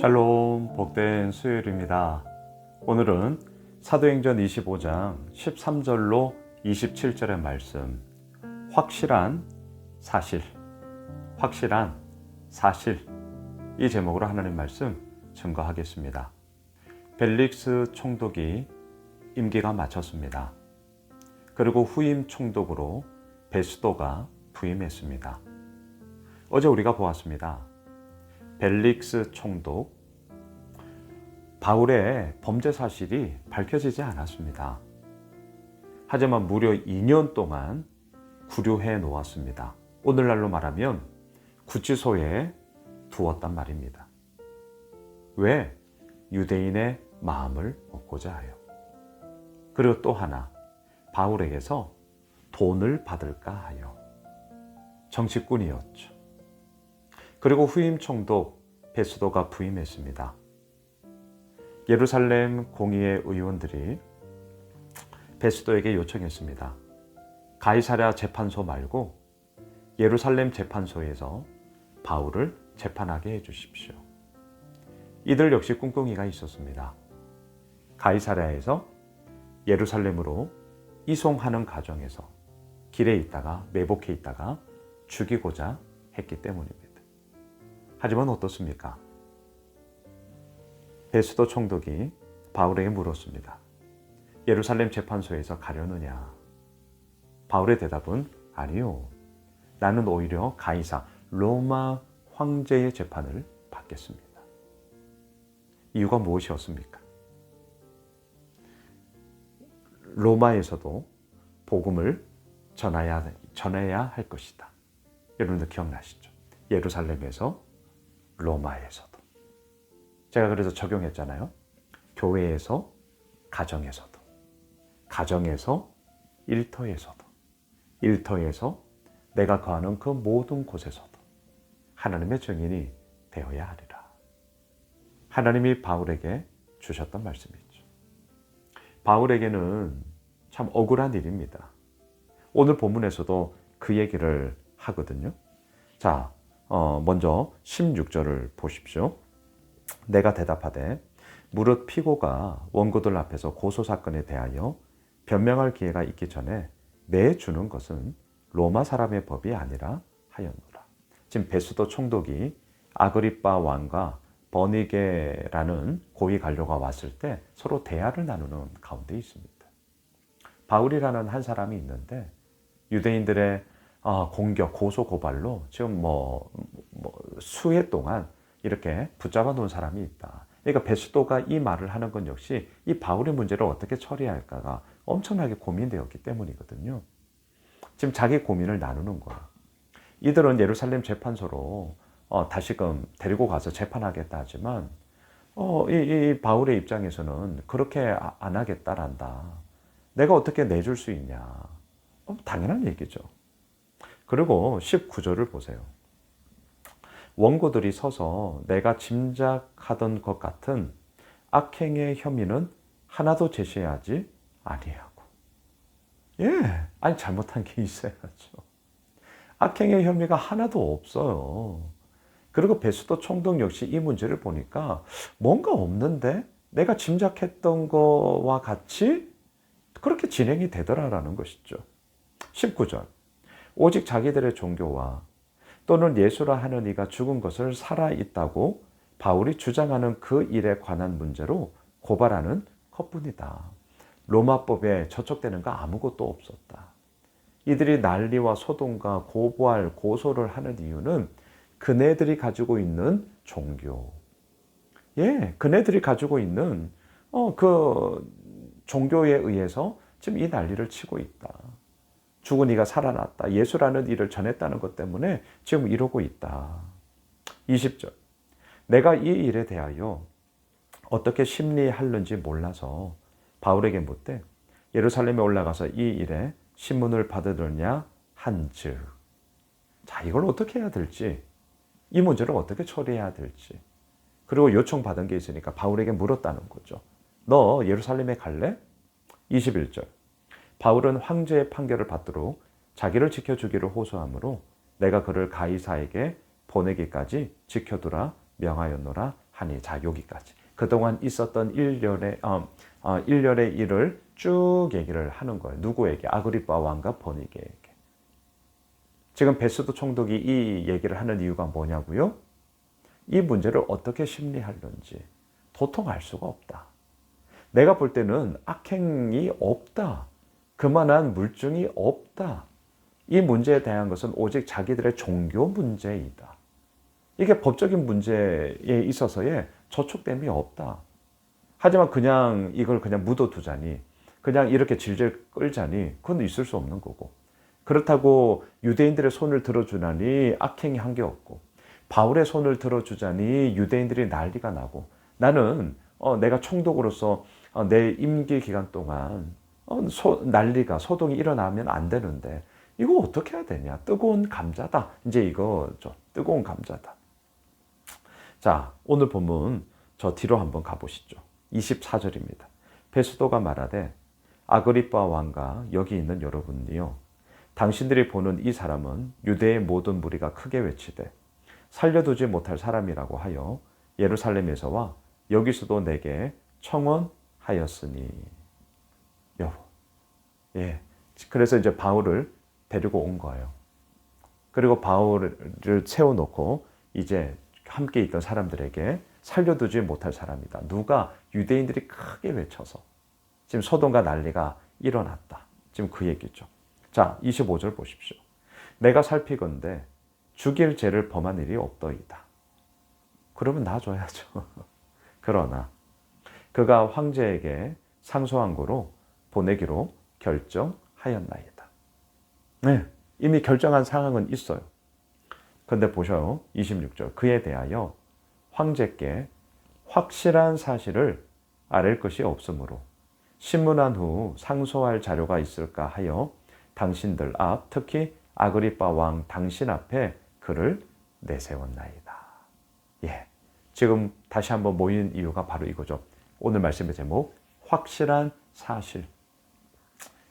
샬롬 복된 수요일입니다. 오늘은 사도행전 25장 13절로 27절의 말씀 확실한 사실 확실한 사실 이 제목으로 하나님 말씀 증거하겠습니다. 벨릭스 총독이 임기가 마쳤습니다. 그리고 후임 총독으로 베스도가 부임했습니다. 어제 우리가 보았습니다. 벨릭스 총독 바울의 범죄 사실이 밝혀지지 않았습니다. 하지만 무려 2년 동안 구류해 놓았습니다. 오늘날로 말하면 구치소에 두었단 말입니다. 왜? 유대인의 마음을 얻고자 하여. 그리고 또 하나, 바울에게서 돈을 받을까 하여. 정치꾼이었죠. 그리고 후임 총독 베스도가 부임했습니다. 예루살렘 공의회 의원들이 베스도에게 요청했습니다. 가이사랴 재판소 말고 예루살렘 재판소에서 바울을 재판하게 해주십시오. 이들 역시 꿍꿍이가 있었습니다. 가이사랴에서 예루살렘으로 이송하는 과정에서 길에 있다가 매복해 있다가 죽이고자 했기 때문입니다. 하지만 어떻습니까? 베스도 총독이 바울에게 물었습니다. 예루살렘 재판소에서 가려느냐? 바울의 대답은 아니요. 나는 오히려 가이사 로마 황제의 재판을 받겠습니다. 이유가 무엇이었습니까? 로마에서도 복음을 전해야, 전해야 할 것이다. 여러분들 기억나시죠? 예루살렘에서 로마에서도. 제가 그래서 적용했잖아요. 교회에서, 가정에서도. 가정에서, 일터에서도. 일터에서, 내가 거하는 그 모든 곳에서도. 하나님의 증인이 되어야 하리라. 하나님이 바울에게 주셨던 말씀이죠. 바울에게는 참 억울한 일입니다. 오늘 본문에서도 그 얘기를 하거든요. 자, 어, 먼저 16절을 보십시오. 내가 대답하되 무릇 피고가 원고들 앞에서 고소 사건에 대하여 변명할 기회가 있기 전에 내 주는 것은 로마 사람의 법이 아니라 하였노라. 지금 베스도 총독이 아그리빠 왕과 버니게라는 고위 관료가 왔을 때 서로 대화를 나누는 가운데 있습니다. 바울이라는 한 사람이 있는데 유대인들의 아, 공격, 고소, 고발로 지금 뭐, 뭐 수해 동안 이렇게 붙잡아 놓은 사람이 있다. 그러니까 베스도가 이 말을 하는 건 역시 이 바울의 문제를 어떻게 처리할까가 엄청나게 고민되었기 때문이거든요. 지금 자기 고민을 나누는 거야. 이들은 예루살렘 재판소로 어, 다시금 데리고 가서 재판하겠다 하지만 어, 이, 이 바울의 입장에서는 그렇게 아, 안 하겠다란다. 내가 어떻게 내줄 수 있냐. 어, 당연한 얘기죠. 그리고 19절을 보세요. 원고들이 서서 내가 짐작하던 것 같은 악행의 혐의는 하나도 제시하지 아니하고. 예, 아니 잘못한 게 있어야죠. 악행의 혐의가 하나도 없어요. 그리고 베스도 총독 역시 이 문제를 보니까 뭔가 없는데 내가 짐작했던 거와 같이 그렇게 진행이 되더라라는 것이죠. 19절. 오직 자기들의 종교와 또는 예수라 하는 이가 죽은 것을 살아 있다고 바울이 주장하는 그 일에 관한 문제로 고발하는 것뿐이다. 로마법에 저촉되는 거 아무것도 없었다. 이들이 난리와 소동과 고부할 고소를 하는 이유는 그네들이 가지고 있는 종교. 예, 그네들이 가지고 있는 어, 그 종교에 의해서 지금 이 난리를 치고 있다. 죽은 이가 살아났다. 예수라는 일을 전했다는 것 때문에 지금 이러고 있다. 20절. 내가 이 일에 대하여 어떻게 심리하는지 몰라서 바울에게 묻되 예루살렘에 올라가서 이 일에 신문을 받으느냐 한즉. 자, 이걸 어떻게 해야 될지, 이 문제를 어떻게 처리해야 될지. 그리고 요청받은 게 있으니까 바울에게 물었다는 거죠. 너 예루살렘에 갈래? 21절. 바울은 황제의 판결을 받도록 자기를 지켜주기를 호소하므로 내가 그를 가이사에게 보내기까지 지켜두라 명하였노라 하니 자 여기까지 그동안 있었던 일련의 어, 어, 일련의 일을 쭉 얘기를 하는 거예요. 누구에게? 아그리파 왕과 버니게에게. 지금 베스도 총독이 이 얘기를 하는 이유가 뭐냐고요? 이 문제를 어떻게 심리하는지 도통 알 수가 없다. 내가 볼 때는 악행이 없다. 그만한 물증이 없다. 이 문제에 대한 것은 오직 자기들의 종교 문제이다. 이게 법적인 문제에 있어서의 저촉됨이 없다. 하지만 그냥 이걸 그냥 묻어두자니, 그냥 이렇게 질질 끌자니, 그건 있을 수 없는 거고. 그렇다고 유대인들의 손을 들어주나니 악행이 한 게 없고, 바울의 손을 들어주자니 유대인들이 난리가 나고, 나는 어, 내가 총독으로서 어, 내 임기 기간 동안 어, 소, 난리가 소동이 일어나면 안 되는데 이거 어떻게 해야 되냐? 뜨거운 감자다. 이제 이거죠. 뜨거운 감자다. 자, 오늘 본문 저 뒤로 한번 가보시죠. 24절입니다. 베스도가 말하되 아그리빠 왕과 여기 있는 여러분이요. 당신들이 보는 이 사람은 유대의 모든 무리가 크게 외치되 살려두지 못할 사람이라고 하여 예루살렘에서와 여기서도 내게 청원하였으니. 예. 그래서 이제 바울을 데리고 온 거예요. 그리고 바울을 세워놓고 이제 함께 있던 사람들에게 살려두지 못할 사람이다. 누가 유대인들이 크게 외쳐서 지금 소동과 난리가 일어났다. 지금 그 얘기죠. 자, 25절 보십시오. 내가 살피건대 죽일 죄를 범한 일이 없더이다. 그러면 놔줘야죠. 그러나 그가 황제에게 상소한 거로 보내기로 결정하였나이다. 네, 이미 결정한 상황은 있어요. 근데 보셔요. 26절. 그에 대하여 황제께 확실한 사실을 아랠 것이 없으므로 신문한 후 상소할 자료가 있을까 하여 당신들 앞, 특히 아그리빠 왕 당신 앞에 그를 내세웠나이다. 예. 지금 다시 한번 모인 이유가 바로 이거죠. 오늘 말씀의 제목, 확실한 사실.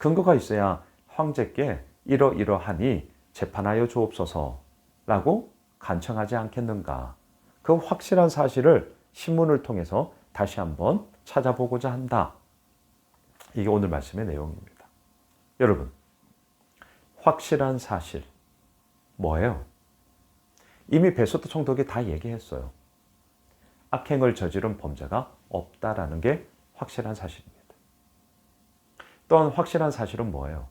근거가 있어야 황제께 이러이러하니 재판하여 주옵소서라고 간청하지 않겠는가. 그 확실한 사실을 신문을 통해서 다시 한번 찾아보고자 한다. 이게 오늘 말씀의 내용입니다. 여러분, 확실한 사실 뭐예요? 이미 베소트 총독이 다 얘기했어요. 악행을 저지른 범죄가 없다라는 게 확실한 사실입니다. 또한 확실한 사실은 뭐예요?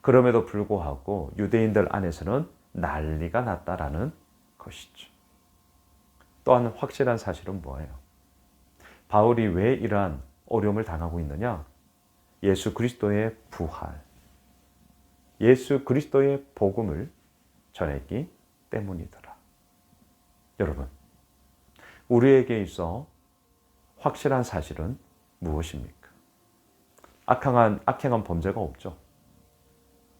그럼에도 불구하고 유대인들 안에서는 난리가 났다라는 것이죠. 또한 확실한 사실은 뭐예요? 바울이 왜 이러한 어려움을 당하고 있느냐? 예수 그리스도의 부활, 예수 그리스도의 복음을 전했기 때문이더라. 여러분, 우리에게 있어 확실한 사실은 무엇입니까? 악행한, 악행한 범죄가 없죠.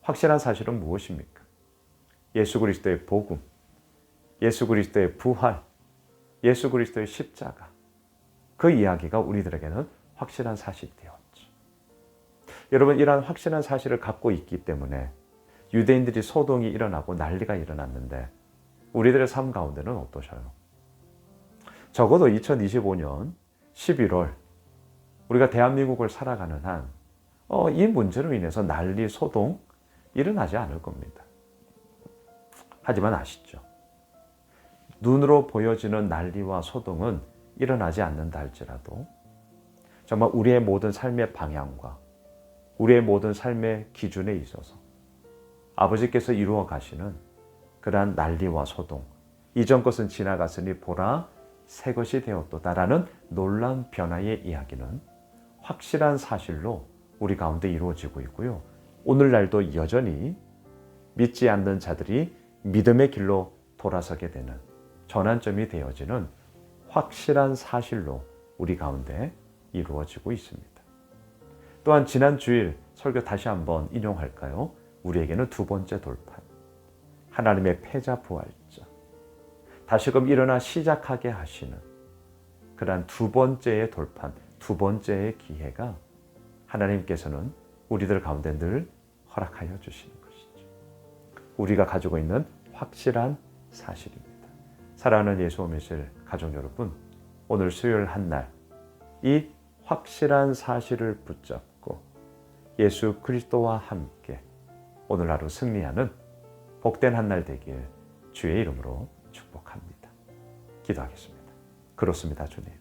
확실한 사실은 무엇입니까? 예수 그리스도의 복음, 예수 그리스도의 부활, 예수 그리스도의 십자가. 그 이야기가 우리들에게는 확실한 사실이 되었죠. 여러분, 이러한 확실한 사실을 갖고 있기 때문에 유대인들이 소동이 일어나고 난리가 일어났는데 우리들의 삶 가운데는 어떠셔요? 적어도 2025년 11월 우리가 대한민국을 살아가는 한, 어, 이 문제로 인해서 난리, 소동 일어나지 않을 겁니다. 하지만 아시죠? 눈으로 보여지는 난리와 소동은 일어나지 않는다 할지라도 정말 우리의 모든 삶의 방향과 우리의 모든 삶의 기준에 있어서 아버지께서 이루어 가시는 그러한 난리와 소동, 이전 것은 지나갔으니 보라 새 것이 되었도다라는 놀라운 변화의 이야기는 확실한 사실로 우리 가운데 이루어지고 있고요. 오늘날도 여전히 믿지 않는 자들이 믿음의 길로 돌아서게 되는 전환점이 되어지는 확실한 사실로 우리 가운데 이루어지고 있습니다. 또한 지난 주일 설교 다시 한번 인용할까요? 우리에게는 두 번째 돌판. 하나님의 패자 부활자. 다시금 일어나 시작하게 하시는 그러한 두 번째의 돌판, 두 번째의 기회가 하나님께서는 우리들 가운데 늘 허락하여 주시는 것이죠. 우리가 가지고 있는 확실한 사실입니다. 사랑하는 예수 오미실 가족 여러분, 오늘 수요일 한 날 이 확실한 사실을 붙잡고 예수 그리스도와 함께 오늘 하루 승리하는 복된 한 날 되길 주의 이름으로 축복합니다. 기도하겠습니다. 그렇습니다, 주님.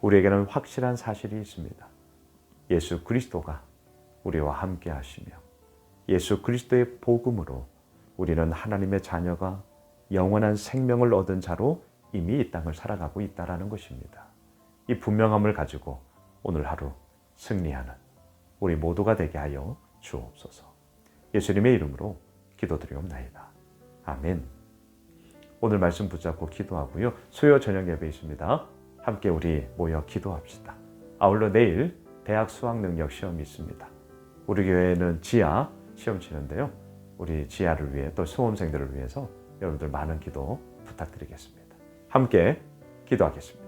우리에게는 확실한 사실이 있습니다. 예수 그리스도가 우리와 함께 하시며 예수 그리스도의 복음으로 우리는 하나님의 자녀가 영원한 생명을 얻은 자로 이미 이 땅을 살아가고 있다라는 것입니다. 이 분명함을 가지고 오늘 하루 승리하는 우리 모두가 되게 하여 주옵소서. 예수님의 이름으로 기도드리옵나이다. 아멘. 오늘 말씀 붙잡고 기도하고요. 수요 저녁 예배 있습니다. 함께 우리 모여 기도합시다. 아울러 내일 대학 수학 능력 시험이 있습니다. 우리 교회는 지하 시험 치는데요. 우리 지하를 위해 또 수험생들을 위해서 여러분들 많은 기도 부탁드리겠습니다. 함께 기도하겠습니다.